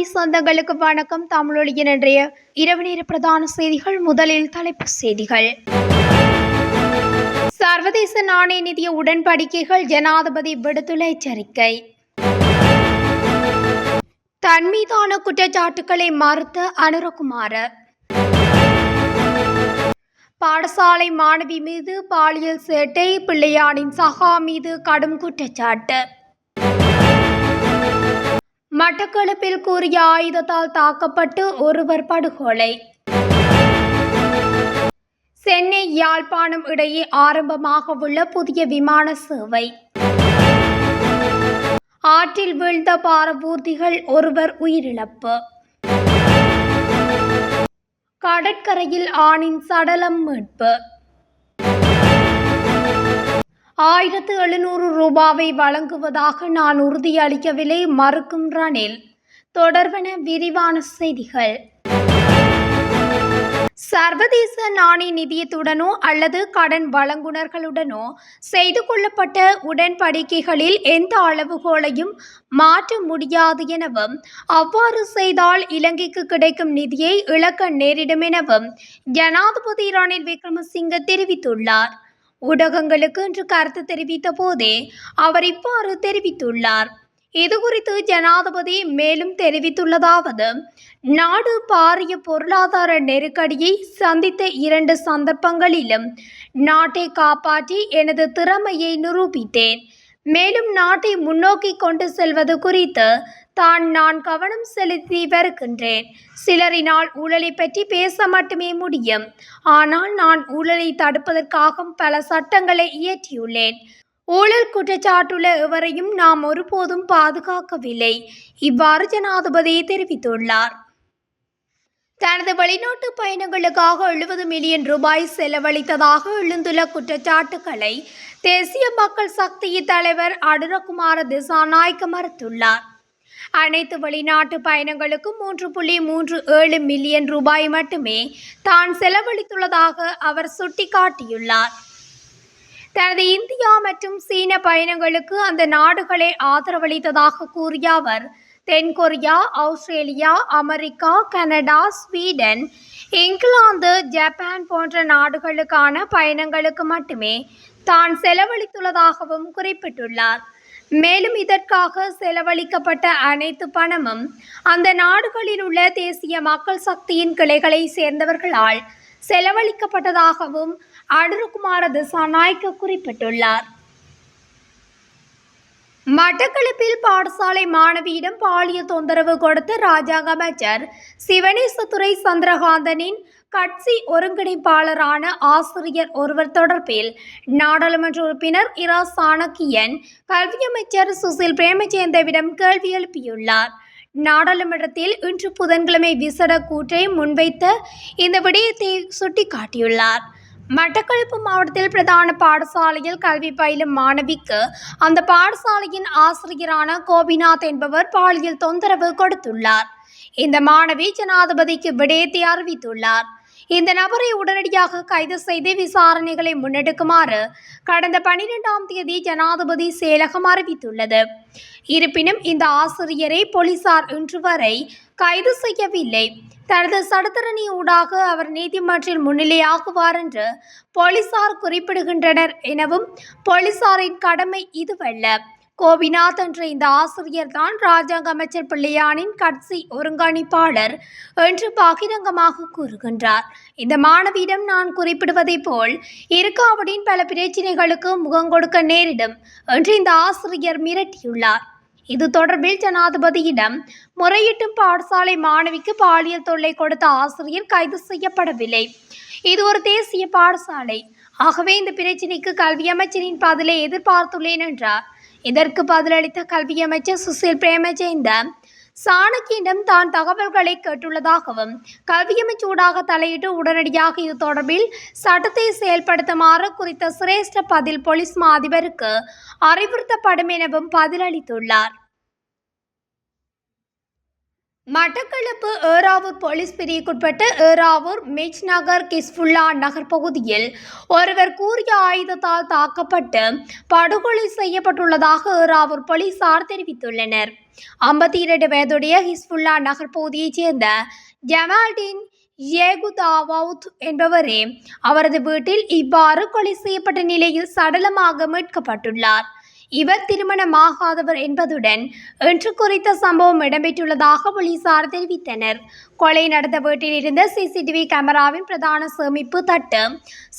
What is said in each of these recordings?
வானொலி சொந்தங்களுக்கு வணக்கம். தமிழொலியின் இன்றைய இரவு நேர பிரதான செய்திகள் முதலில் தலைப்பு செய்திகள். சர்வதேச நாணய நிதிய உடன்படிக்கைகள் ஜனாதிபதி விடுத்துள்ள எச்சரிக்கை. தன் மீதான குற்றச்சாட்டுக்களை மறுத்த அனுரகுமார. பாடசாலை மாணவி மீது பாலியல் சேட்டை பிள்ளையானின் சகா மீது கடும் குற்றச்சாட்டு. மட்டக்களப்பில் கூறிய ஆயுதத்தால் தாக்கப்பட்டு ஒருவர் படுகொலை. சென்னை யாழ்ப்பாணம் இடையே ஆரம்பமாக உள்ள புதிய விமான சேவை. ஆற்றில் வீழ்ந்த பாரபூர்த்திகள் ஒருவர் உயிரிழப்பு. கடற்கரையில் ஆணின் சடலம் மீட்பு. ஆயிரத்து எழுநூறு ரூபாவை வழங்குவதாக நான் உறுதியளிக்கவில்லை மறுக்கும் ரணில் தொடர்பென விரிவான செய்திகள். சர்வதேச நாணய நிதியத்துடனோ அல்லது கடன் வழங்குனர்களுடனோ செய்து கொள்ளப்பட்ட உடன்படிக்கைகளில் எந்த அளவுகோலையும் மாற்ற முடியாது எனவும் அவ்வாறு செய்தால் இலங்கைக்கு கிடைக்கும் நிதியை இழக்க நேரிடும் எனவும் ஜனாதிபதி ரணில் விக்ரமசிங்க தெரிவித்துள்ளார். ஊடகங்களுக்கு இன்று கருத்து தெரிவித்த போதே அவர் இவ்வாறு தெரிவித்துள்ளார். இதுகுறித்து ஜனாதிபதி மேலும் தெரிவித்துள்ளதாவது நாடு பாரிய பொருளாதார நெருக்கடியை சந்தித்த இரண்டு சந்தர்ப்பங்களிலும் நாட்டை காப்பாற்றி எனது திறமையை நிரூபித்தேன். மேலும் நாட்டை முன்னோக்கி கொண்டு செல்வது குறித்து தான் நான் கவனம் செலுத்தி வருகின்றேன். சிலரினால் ஊழலை பற்றி பேச மட்டுமே முடியும். ஆனால் நான் ஊழலை தடுப்பதற்காக பல சட்டங்களை இயற்றியுள்ளேன். ஊழல் குற்றச்சாட்டுள்ள எவரையும் நாம் ஒருபோதும் பாதுகாக்கவில்லை. இவ்வாறு ஜனாதிபதி தெரிவித்துள்ளார். தனது வெளிநாட்டு பயணங்களுக்காக எழுபது மில்லியன் ரூபாய் செலவழித்ததாக எழுந்துள்ள குற்றச்சாட்டுக்களை தேசிய மக்கள் சக்தியின் தலைவர் அனுரகுமார திசாநாயக்க மறுத்துள்ளார். அனைத்து வெளிநாட்டு பயணங்களுக்கும் மூன்று புள்ளி மூன்று ஏழு மில்லியன் ரூபாய் மட்டுமே தான் செலவழித்துள்ளதாக அவர் சுட்டிக்காட்டியுள்ளார். தனது இந்தியா மற்றும் சீன பயணங்களுக்கு அந்த நாடுகளே ஆதரவளித்ததாக கூறிய அவர் தென்கொரியா Australia America Canada Sweden England Japan போன்ற நாடுகளுக்கான பயணங்களுக்கு மட்டுமே தான் செலவழித்துள்ளதாகவும் குறிப்பிட்டுள்ளார். மேலும் இதற்காக செலவழிக்கப்பட்ட அனைத்து பணமும் அந்த நாடுகளில் உள்ள தேசிய மக்கள் சக்தியின் கிளைகளை சேர்ந்தவர்களால் செலவழிக்கப்பட்டதாகவும் அனுருகுமார திசாநாயக்க குறிப்பிட்டுள்ளார். மட்டக்களப்பில் பாடசாலை மாணவியிடம் பாலியல் தொந்தரவு கொடுத்த ராஜாங்க அமைச்சர் சிவனேசதுரை சந்திரகாந்தனின் கட்சி ஒருங்கிணைப்பாளரான ஆசிரியர் ஒருவர் தொடர்பில் நாடாளுமன்ற உறுப்பினர் இரா சாணக்கியன் கல்வியமைச்சர் சுசில் பிரேமச்சேந்தவிடம் கேள்வி எழுப்பியுள்ளார். நாடாளுமன்றத்தில் இன்று புதன்கிழமை விசட கூற்றை முன்வைத்த இந்த விடயத்தை சுட்டிக்காட்டியுள்ளார். மட்டக்களப்பு மாவட்டத்தில் பிரதான பாடசாலையில் கல்வி பயிலும் மாணவிக்கு அந்த பாடசாலையின் ஆசிரியரான கோபிநாத் என்பவர் பாலியல் தொந்தரவு கொடுத்துள்ளார். இந்த மாணவி ஜனாதிபதிக்கு விடயத்தை அறிவித்துள்ளார். இந்த நபரை உடனடியாக கைது செய்து விசாரணைகளை முன்னெடுக்குமாறு கடந்த பனிரெண்டாம் தேதி ஜனாதிபதி செயலகம் அறிவித்துள்ளது. இருப்பினும் இந்த ஆசிரியரை போலீசார் இன்று வரை கைது செய்யவில்லை. தனது சடுத்தரணி ஊடாக அவர் நீதிமன்றில் முன்னிலையாகுவார் என்று போலீசார் குறிப்பிடுகின்றனர் எனவும் போலீசாரின் கடமை இதுவல்ல. கோபிநாத் என்ற இந்த ஆசிரியர் தான் ராஜாங்க அமைச்சர் பிள்ளையானின் கட்சி ஒருங்கிணைப்பாளர் என்று பகிரங்கமாக கூறுகின்றார். இந்த மாணவியிடம் நான் குறிப்பிடுவதைப் போல் இருக்காவடின் பல பிரச்சினைகளுக்கு முகம் கொடுக்க நேரிடும் என்று இந்த ஆசிரியர் மிரட்டியுள்ளார். இது தொடர்பில் ஜனாதிபதியிடம் முறையிட்டும் பாடசாலை மாணவிக்கு பாலியல் தொல்லை கொடுத்த ஆசிரியர் கைது செய்யப்படவில்லை. இது ஒரு தேசிய பாடசாலை. ஆகவே இந்த பிரச்சினைக்கு கல்வி அமைச்சரின் பதிலை எதிர்பார்த்துள்ளேன் என்றார். இதற்கு பதிலளித்த கல்வி அமைச்சர் சுசில் பிரேமஜெயந்த சாணக்கியிடம் தான் தகவல்களை கேட்டுள்ளதாகவும் கல்வியமைச்சூடாக தலையிட்டு உடனடியாக இது தொடர்பில் சட்டத்தை செயல்படுத்துமாறு குறித்த சிரேஷ்ட பதில் போலீஸ் மா அதிபருக்கு அறிவுறுத்தப்படும் எனவும் பதிலளித்துள்ளார். மட்டக்களப்பு ஏறாவூர் போலீஸ் பிரிவுக்குட்பட்ட ஏறாவூர் மிச் நகர் கிஸ்புல்லா நகர் பகுதியில் ஒருவர் கூறிய ஆயுதத்தால் தாக்கப்பட்டு படுகொலை செய்யப்பட்டுள்ளதாக ஏறாவூர் போலீசார் தெரிவித்துள்ளனர். ஐம்பத்தி இரண்டு வயதுடைய ஹிஸ்புல்லா நகர் பகுதியைச் சேர்ந்த ஜமால்டின் ஏகுதாவவுத் என்பவரே அவரது வீட்டில் இவ்வாறு கொலை செய்யப்பட்ட நிலையில் சடலமாக மீட்கப்பட்டுள்ளார். இவர் திருமணமாகாதவர் என்பதுடன் இன்று குறித்த சம்பவம் இடம்பெற்றுள்ளதாக போலீசார் தெரிவித்தனர். கொலை நடந்த வீட்டில் இருந்த சிசிடிவி கேமராவின் பிரதான சேமிப்பு தட்டு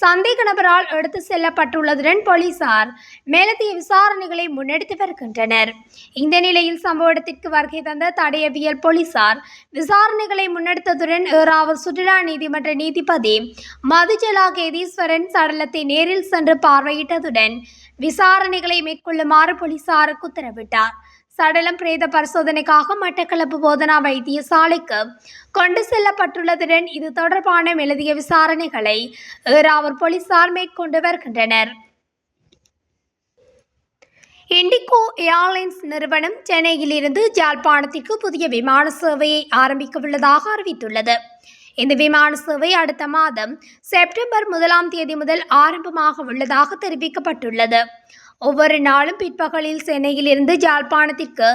சந்தேக நபரால் எடுத்து செல்லப்பட்டுள்ளதுடன் போலீசார் மேலதிக விசாரணைகளை முன்னெடுத்து வருகின்றனர். இந்த நிலையில் சம்பவ இடத்திற்கு வருகை தந்த தடையவியல் போலீசார் விசாரணைகளை முன்னெடுத்ததுடன் ஏறாவூர் சுற்றுலா நீதிமன்ற நீதிபதி மதுஜலா கேதீஸ்வரன் சடலத்தை நேரில் சென்று பார்வையிட்டதுடன் விசாரணைகளை மேற்கொள்ளுமாறு போலீசாருக்கு உத்தரவிட்டார். சடலம் பிரேத பரிசோதனைக்காக மட்டக்களப்பு போதனா வைத்தியசாலைக்கு கொண்டு செல்லப்பட்டுள்ளதுடன் இது தொடர்பான எழுதிய விசாரணைகளை ஏறாவூர் போலீசார் மேற்கொண்டு வருகின்றனர். இண்டிகோ ஏர்லைன்ஸ் நிறுவனம் சென்னையிலிருந்து ஜாழ்ப்பாணத்திற்கு புதிய விமான சேவையை ஆரம்பிக்கவுள்ளதாக அறிவித்துள்ளது. இந்த விமான சேவை அடுத்த மாதம் செப்டம்பர் முதலாம் தேதி முதல் ஆரம்பமாக உள்ளதாக தெரிவிக்கப்பட்டுள்ளது. ஒவ்வொரு நாளும் பிற்பகலில் சென்னையிலிருந்து ஜாழ்ப்பாணத்திற்கு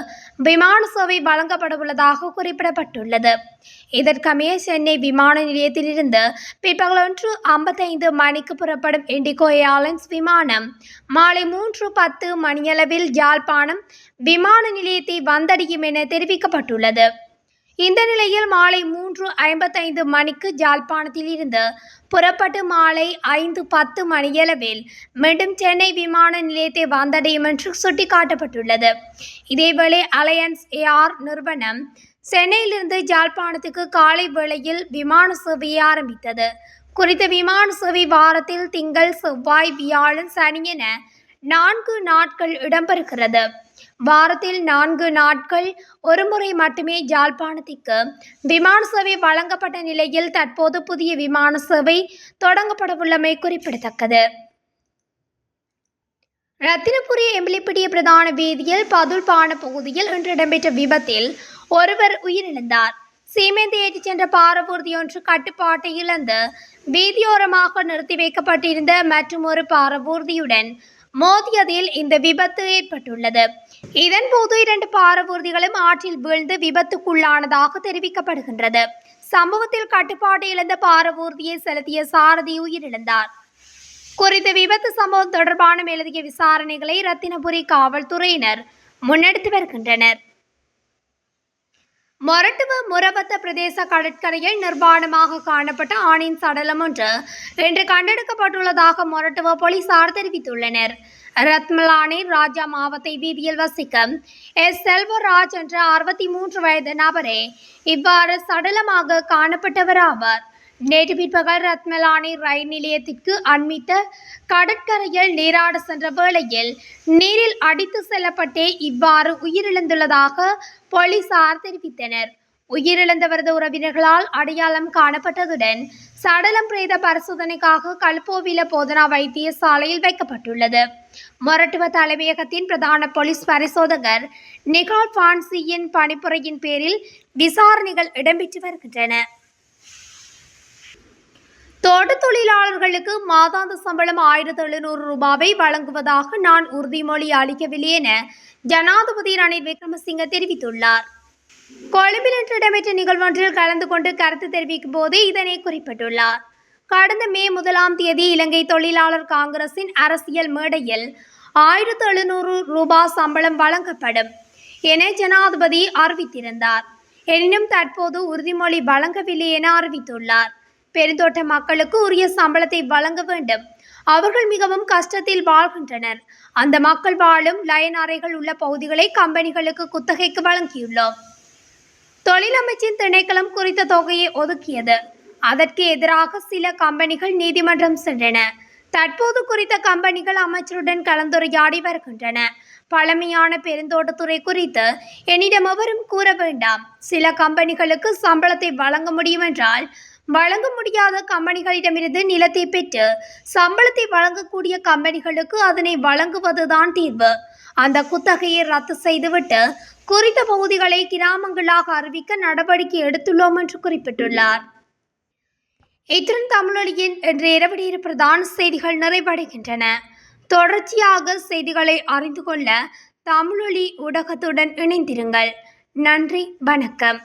விமான சேவை வழங்கப்படவுள்ளதாக குறிப்பிடப்பட்டுள்ளது. இதற்கமைய சென்னை விமான நிலையத்திலிருந்து பிற்பகல் ஒன்று ஐம்பத்தைந்து மணிக்கு புறப்படும் இண்டிகோ ஏர்லைன்ஸ் விமானம் மாலை மூன்று பத்து மணியளவில் யாழ்ப்பாணம் விமான நிலையத்தை வந்தடையும் என தெரிவிக்கப்பட்டுள்ளது. இந்த நிலையில் மாலை மூன்று ஐம்பத்தைந்து மணிக்கு ஜாழ்ப்பாணத்தில் இருந்து புறப்பட்டு மாலை ஐந்து பத்து மணியளவில் மீண்டும் சென்னை விமான நிலையத்தை வந்தடையும் என்று சுட்டிக்காட்டப்பட்டுள்ளது. இதேவேளை அலையன்ஸ் ஏஆர் நிறுவனம் சென்னையிலிருந்து ஜாழ்ப்பாணத்துக்கு காலை வேளையில் விமான சேவையை ஆரம்பித்தது. குறித்த விமான சேவை வாரத்தில் திங்கள் செவ்வாய் வியாழன் சனி என நான்கு நாட்கள் இடம்பெறுகிறது. வாரத்தில் நான்கு நாட்கள் ஒருமுறை மட்டுமே ஜாழ்ப்பாணத்திற்கு விமான சேவை வழங்கப்பட்ட நிலையில் தற்போது புதிய விமான சேவை தொடங்கப்படவுள்ளமை குறிப்பிடத்தக்கது. ரத்தினபுரி எம்பிலிப்பிடிய பிரதான வீதியில் பதுல்பான பகுதியில் இன்று இடம்பெற்ற விபத்தில் ஒருவர் உயிரிழந்தார். சீமெந்து ஏற்றிச் சென்ற பாரபூர்த்தி ஒன்று கட்டுப்பாட்டை இழந்து வீதியோரமாக நிறுத்தி வைக்கப்பட்டிருந்த மற்றும் ஒரு பாரவூர்தியுடன் மோதியதில் இந்த விபத்து ஏற்பட்டுள்ளது. இதன்போது இரண்டு பாரவூர்திகளும் ஆற்றில் வீழ்ந்து விபத்துக்குள்ளானதாக தெரிவிக்கப்படுகின்றது. சம்பவத்தில் கட்டுப்பாடு இழந்த பாரவூர்தியை செலுத்திய சாரதி உயிரிழந்தார். குறித்த விபத்து சம்பவம் தொடர்பான மேலதிக விசாரணைகளை ரத்தினபுரி காவல்துறையினர் முன்னெடுத்து வருகின்றனர். மொரட்டுவ முரபத்த பிரதேச கடற்கரையில் நிர்வாணமாக காணப்பட்ட ஆணின் சடலம் ஒன்று இன்று கண்டெடுக்கப்பட்டுள்ளதாக மொரட்டுவ போலீசார் தெரிவித்துள்ளனர். ரத்மலானி ராஜா மாவத்தை வீதியில் வசிக்கும் எஸ். செல்வராஜ் என்ற அறுபத்தி மூன்று வயது நபரே இவ்வாறு சடலமாக காணப்பட்டவர் ஆவார் நேற்று பிற்பகல் ரத்மலானி ரயில் நிலையத்திற்கு அண்மித்த கடற்கரையில் நீராட சென்ற வேளையில் நீரில் அடித்து செல்லப்பட்டே இவ்வாறு உயிரிழந்துள்ளதாக போலீசார் தெரிவித்தனர். உயிரிழந்தவரது உறவினர்களால் அடையாளம் காணப்பட்டதுடன் சடலம் பிரேத பரிசோதனைக்காக கல்போவில போதனா வைத்தியசாலையில் வைக்கப்பட்டுள்ளது. மொரட்டுவ தலைமையகத்தின் பிரதான போலீஸ் பரிசோதகர் நிகால் பான்சியின் பணிப்புரையின் பேரில் விசாரணைகள் இடம்பெற்று வருகின்றன. தோட்ட தொழிலாளர்களுக்கு மாதாந்த சம்பளம் ஆயிரத்து எழுநூறு ரூபாவை வழங்குவதாக நான் உறுதிமொழி அளிக்கவில்லை என ஜனாதிபதி ரணில் விக்ரமசிங்க தெரிவித்துள்ளார். கொழும்பில் இன்று இடம்பெற்ற நிகழ்வொன்றில் கலந்து கொண்டு கருத்து தெரிவிக்கும் போது இதனை குறிப்பிட்டுள்ளார். கடந்த மே முதலாம் தேதி இலங்கை தொழிலாளர் காங்கிரசின் அரசியல் மேடையில் ஆயிரத்து எழுநூறு ரூபாய் சம்பளம் வழங்கப்படும் என ஜனாதிபதி அறிவித்திருந்தார். எனினும் தற்போது உறுதிமொழி வழங்கவில்லை என அறிவித்துள்ளார். பெருந்தோட்ட மக்களுக்கு உரிய சம்பளத்தை வழங்க வேண்டும். அவர்கள் மிகவும் கஷ்டத்தில் வாழ்கின்றனர். அந்த மக்கள் வாழும் லயன் அறைகள் உள்ள பகுதிகளை கம்பெனிகளுக்கு குத்தகைக்கு வழங்கியுள்ளோம். தொழிலமைச்சின் திணைக்களம் குறித்த தொகையை ஒதுக்கியது. அதற்கு எதிராக சில கம்பெனிகள் நீதிமன்றம் சென்றன. தற்போது குறித்த கம்பெனிகள் அமைச்சருடன் கலந்துரையாடி வருகின்றன. பழமையான பெருந்தோட்டத்துறை குறித்து என்னிடம் எவரும் கூற வேண்டாம். சில கம்பெனிகளுக்கு சம்பளத்தை வழங்க முடியும் என்றால் வழங்க முடியாத கம்பெனிகளிடமிருந்து நிலத்தை பெற்று சம்பளத்தை வழங்கக்கூடிய கம்பெனிகளுக்கு அதனை வழங்குவதுதான் தீர்வு. அந்த குத்தகையை ரத்து செய்துவிட்டு குறித்த பகுதிகளை கிராமங்களாக அறிவிக்க நடவடிக்கை எடுத்துள்ளோம் என்று குறிப்பிட்டுள்ளார். இத்துடன் தமிழொலியின் இன்று இரவு பிரதான செய்திகள் நிறைவடைகின்றன. தொடர்ச்சியாக செய்திகளை அறிந்து கொள்ள தமிழொலி ஊடகத்துடன் இணைந்திருங்கள். நன்றி வணக்கம்.